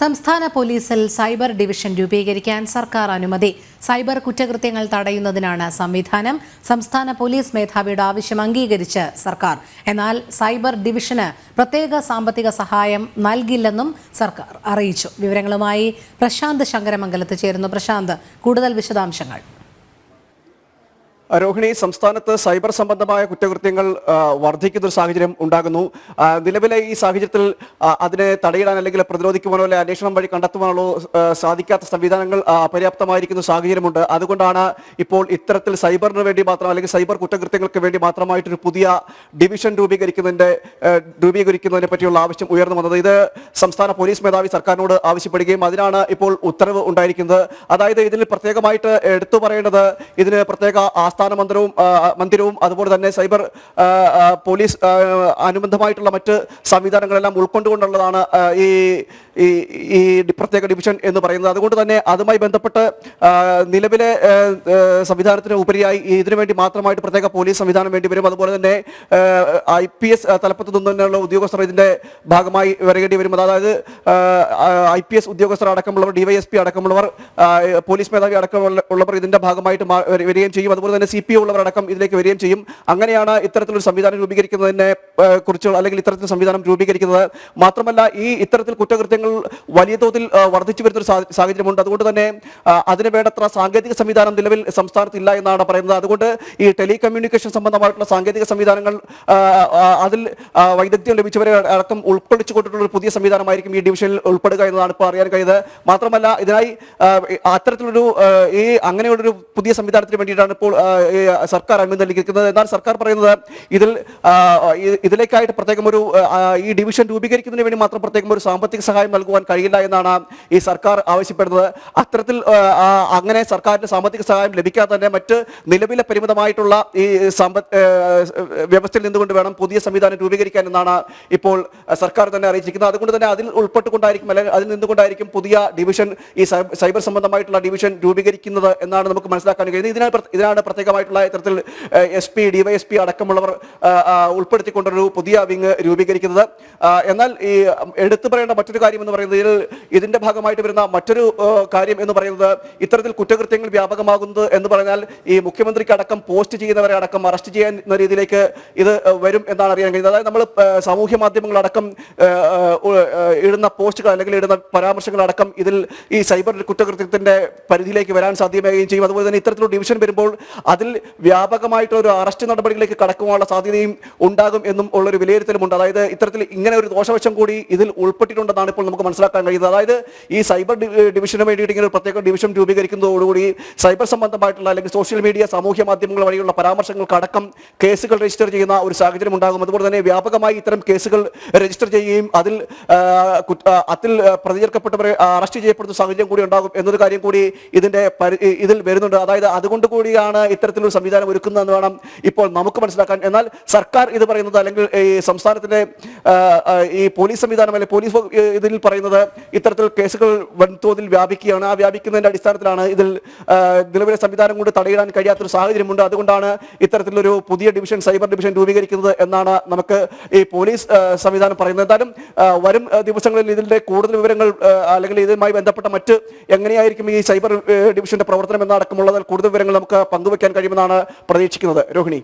സംസ്ഥാന പോലീസിൽ cyber division രൂപീകരിക്കാൻ സർക്കാർ അനുമതി. സൈബർ കുറ്റകൃത്യങ്ങൾ തടയുന്നതിനാണ് സംവിധാനം. സംസ്ഥാന പോലീസ് മേധാവിയുടെ ആവശ്യം അംഗീകരിച്ച് സർക്കാർ. എന്നാൽ സൈബർ ഡിവിഷന് പ്രത്യേക സാമ്പത്തിക സഹായം നൽകില്ലെന്നും സർക്കാർ അറിയിച്ചു. വിവരങ്ങളുമായി പ്രശാന്ത് ശങ്കരമംഗലത്ത് ചേരുന്നു. പ്രശാന്ത് കൂടുതൽ വിശദാംശങ്ങൾ. രോഹിണി സംസ്ഥാനത്ത് സൈബർ സംബന്ധമായ കുറ്റകൃത്യങ്ങൾ വർദ്ധിക്കുന്ന ഒരു സാഹചര്യം ഉണ്ടാകുന്നു. നിലവിലെ ഈ സാഹചര്യത്തിൽ അതിനെ തടയിടാൻ അല്ലെങ്കിൽ പ്രതിരോധിക്കുവാനോ അല്ലെങ്കിൽ അന്വേഷണം വഴി കണ്ടെത്തുവാനോ സാധിക്കാത്ത സംവിധാനങ്ങൾ അപര്യാപ്തമായിരിക്കുന്ന സാഹചര്യമുണ്ട്. അതുകൊണ്ടാണ് ഇപ്പോൾ ഇത്തരത്തിൽ സൈബറിന് വേണ്ടി മാത്രം അല്ലെങ്കിൽ സൈബർ കുറ്റകൃത്യങ്ങൾക്ക് വേണ്ടി മാത്രമായിട്ടൊരു പുതിയ ഡിവിഷൻ രൂപീകരിക്കുന്നതിന്റെ രൂപീകരിക്കുന്നതിനെ പറ്റിയുള്ള ആവശ്യം ഉയർന്നു വന്നത്. ഇത് സംസ്ഥാന പോലീസ് മേധാവി സർക്കാരിനോട് ആവശ്യപ്പെടുകയും അതിനാണ് ഇപ്പോൾ ഉത്തരവ് ഉണ്ടായിരിക്കുന്നത്. അതായത് ഇതിൽ പ്രത്യേകമായിട്ട് എടുത്തു പറയേണ്ടത് ഇതിന് പ്രത്യേക ആസ്ഥാന മന്ദിരവും മന്ദിരവും അതുപോലെ തന്നെ സൈബർ പോലീസ് അനുബന്ധമായിട്ടുള്ള മറ്റ് സംവിധാനങ്ങളെല്ലാം ഉൾക്കൊണ്ടുകൊണ്ടുള്ളതാണ് ഈ ഈ പ്രത്യേക ഡിവിഷൻ എന്ന് പറയുന്നത്. അതുകൊണ്ട് തന്നെ അതുമായി ബന്ധപ്പെട്ട് നിലവിലെ സംവിധാനത്തിന് ഉപരിയായി ഇതിനു വേണ്ടി മാത്രമായിട്ട് പ്രത്യേക പോലീസ് സംവിധാനം വേണ്ടി വരും. അതുപോലെ തന്നെ ഐ പി എസ് തലപ്പത്ത് നിന്നുള്ള ഉദ്യോഗസ്ഥർ ഇതിന്റെ ഭാഗമായി വരേണ്ടി വരും. അതായത് ഐ പി എസ് ഉദ്യോഗസ്ഥർ അടക്കമുള്ളവർ ഡിവൈഎസ്പി അടക്കമുള്ളവർ പോലീസ് മേധാവി അടക്കമുള്ള ഉള്ളവർ ഇതിന്റെ ഭാഗമായിട്ട് വരികയും ചെയ്യും. അതുപോലെ തന്നെ സി പി ഒ ഉള്ളവരടക്കം ഇതിലേക്ക് വരികയും ചെയ്യും. അങ്ങനെയാണ് ഇത്തരത്തിലൊരു സംവിധാനം രൂപീകരിക്കുന്നതിനെ കുറിച്ച് അല്ലെങ്കിൽ ഇത്തരത്തിൽ സംവിധാനം രൂപീകരിക്കുന്നത്. മാത്രമല്ല ഈ ഇത്തരത്തിൽ കുറ്റകൃത്യങ്ങൾ വലിയ തോതിൽ വർദ്ധിച്ചു വരുന്നൊരു സാഹചര്യമുണ്ട്. അതുകൊണ്ട് തന്നെ അതിന് വേണ്ടത്ര സാങ്കേതിക സംവിധാനം നിലവിൽ സംസ്ഥാനത്ത് ഇല്ല എന്നാണ് പറയുന്നത്. അതുകൊണ്ട് ഈ ടെലികമ്മ്യൂണിക്കേഷൻ സംബന്ധമായിട്ടുള്ള സാങ്കേതിക സംവിധാനങ്ങൾ അതിൽ വൈദഗ്ധ്യം ലഭിച്ചവരെ അടക്കം ഉൾക്കൊള്ളിച്ചുകൊണ്ടിട്ടുള്ള ഒരു പുതിയ സംവിധാനമായിരിക്കും ഈ ഡിവിഷനിൽ ഉൾപ്പെടുക എന്നതാണ് ഇപ്പോൾ അറിയാൻ കഴിയുന്നത്. മാത്രമല്ല ഇതിനായി അത്തരത്തിലൊരു ഈ അങ്ങനെയുള്ളൊരു പുതിയ സംവിധാനത്തിന് വേണ്ടിയിട്ടാണ് ഇപ്പോൾ സർക്കാർ അനുമതി നൽകിയിരിക്കുന്നത് എന്നാൽ സർക്കാർ പറയുന്നത് ഇതിൽ ഇതിലേക്കായിട്ട് പ്രത്യേകം ഒരു ഈ ഡിവിഷൻ രൂപീകരിക്കുന്നതിന് വേണ്ടി മാത്രം പ്രത്യേകം ഒരു സാമ്പത്തിക സഹായം നൽകുവാൻ കഴിയില്ല എന്നാണ് ഈ സർക്കാർ ആവശ്യപ്പെടുന്നത്. അത്തരത്തിൽ അങ്ങനെ സർക്കാരിന് സാമ്പത്തിക സഹായം ലഭിക്കാതെ തന്നെ മറ്റ് നിലവിലെ പരിമിതമായിട്ടുള്ള ഈ സമ്പത്ത് വ്യവസ്ഥയിൽ നിന്നുകൊണ്ട് വേണം പുതിയ സംവിധാനം രൂപീകരിക്കാൻ എന്നാണ് ഇപ്പോൾ സർക്കാർ തന്നെ അറിയിച്ചിരിക്കുന്നത്. അതുകൊണ്ട് തന്നെ അതിൽ ഉൾപ്പെട്ടുകൊണ്ടായിരിക്കും അല്ലെങ്കിൽ അതിൽ നിന്നുകൊണ്ടായിരിക്കും പുതിയ ഡിവിഷൻ ഈ സൈബർ സംബന്ധമായിട്ടുള്ള ഡിവിഷൻ രൂപീകരിക്കുന്നത് എന്നാണ് നമുക്ക് മനസ്സിലാക്കാൻ കഴിയുന്നത്. ഇതിനാണ് ഇതിനാണ് ഇതിനാണ് പ്രത്യേകമായിട്ടുള്ള ഇത്തരത്തിൽ S P D Y S P അടക്കമുള്ളവർ ഉൾപ്പെടുത്തിക്കൊണ്ടൊരു പുതിയ വിങ് രൂപീകരിക്കുന്നത്. എന്നാൽ ഈ എടുത്തു പറയേണ്ട മറ്റൊരു കാര്യം എന്ന് പറയുന്നത് ഇതിന്റെ ഭാഗമായിട്ട് വരുന്ന മറ്റൊരു കാര്യം എന്ന് പറയുന്നത് ഇത്തരത്തിൽ കുറ്റകൃത്യങ്ങൾ വ്യാപകമാകുന്നത് എന്ന് പറഞ്ഞാൽ ഈ മുഖ്യമന്ത്രിക്ക് അടക്കം പോസ്റ്റ് ചെയ്യുന്നവരെ അടക്കം അറസ്റ്റ് ചെയ്യാൻ എന്ന രീതിയിലേക്ക് ഇത് വരും എന്നാണ് അറിയാൻ കഴിയുന്നത്. അതായത് നമ്മൾ സാമൂഹ്യ മാധ്യമങ്ങളടക്കം ഇടുന്ന പോസ്റ്റുകൾ അല്ലെങ്കിൽ ഇടുന്ന പരാമർശങ്ങളടക്കം ഇതിൽ ഈ സൈബർ കുറ്റകൃത്യത്തിന്റെ പരിധിയിലേക്ക് വരാൻ സാധ്യമാകുകയും ചെയ്യും. അതുപോലെ തന്നെ ഇത്തരത്തിലുള്ള ഡിവിഷൻ വരുമ്പോൾ അതിൽ വ്യാപകമായിട്ടുള്ള ഒരു അറസ്റ്റ് നടപടികളിലേക്ക് കടക്കുവാനുള്ള സാധ്യതയും ഉണ്ടാകും എന്നും ഉള്ളൊരു വിലയിരുത്തലുമുണ്ട്. അതായത് ഇത്തരത്തിൽ ഇങ്ങനെ ഒരു ദോഷവശം കൂടി ഇതിൽ ഉൾപ്പെട്ടിട്ടുണ്ടെന്നാണ് ഇപ്പോൾ നമുക്ക് മനസ്സിലാക്കാൻ കഴിയുന്നത്. അതായത് ഈ സൈബർ ഡിവിഷന് വേണ്ടിയിട്ട് ഇങ്ങനെ പ്രത്യേക ഡിവിഷൻ രൂപീകരിക്കുന്നതോടുകൂടി സൈബർ സംബന്ധമായിട്ടുള്ള അല്ലെങ്കിൽ സോഷ്യൽ മീഡിയ സാമൂഹ്യ മാധ്യമങ്ങൾ വഴിയുള്ള പരാമർശങ്ങൾക്കടക്കം കേസുകൾ രജിസ്റ്റർ ചെയ്യുന്ന ഒരു സാഹചര്യം ഉണ്ടാകും. അതുപോലെ തന്നെ വ്യാപകമായി ഇത്തരം കേസുകൾ രജിസ്റ്റർ ചെയ്യുകയും അതിൽ അതിൽ പ്രതിചേർക്കപ്പെട്ടവരെ അറസ്റ്റ് ചെയ്യപ്പെടുന്ന സാഹചര്യം കൂടി ഉണ്ടാകും എന്നൊരു കാര്യം കൂടി ഇതിന്റെ ഇതിൽ വരുന്നുണ്ട്. അതായത് അതുകൊണ്ട് കൂടിയാണ് ഇത്തരത്തിലൊരു സംവിധാനം ഒരുക്കുന്നതെന്ന് വേണം ഇപ്പോൾ നമുക്ക് മനസ്സിലാക്കാൻ. എന്നാൽ സർക്കാർ ഇത് പറയുന്നത് അല്ലെങ്കിൽ ഈ ആ, ഈ പോലീസ് സംവിധാനം അല്ലെങ്കിൽ പോലീസ് ഇതിൽ പറയുന്നത് ഇത്തരത്തിൽ കേസുകൾ വൻതോതിൽ വ്യാപിക്കുകയാണ്. ആ വ്യാപിക്കുന്നതിന്റെ അടിസ്ഥാനത്തിലാണ് ഇതിൽ നിലവിലെ സംവിധാനം കൊണ്ട് തടയിടാൻ കഴിയാത്തൊരു സാഹചര്യമുണ്ട്. അതുകൊണ്ടാണ് ഇത്തരത്തിലൊരു പുതിയ ഡിവിഷൻ സൈബർ ഡിവിഷൻ രൂപീകരിക്കുന്നത് എന്നാണ് നമുക്ക് ഈ പോലീസ് സംവിധാനം പറയുന്നത്. എന്തായാലും വരും ദിവസങ്ങളിൽ ഇതിന്റെ കൂടുതൽ വിവരങ്ങൾ അല്ലെങ്കിൽ ഇതുമായി ബന്ധപ്പെട്ട മറ്റ് എങ്ങനെയായിരിക്കും ഈ സൈബർ ഡിവിഷന്റെ പ്രവർത്തനം എന്നടക്കമുള്ളതിൽ കൂടുതൽ വിവരങ്ങൾ നമുക്ക് പങ്കുവെക്കാൻ കഴിയുമെന്നാണ് പ്രതീക്ഷിക്കുന്നത്. രോഹിണി.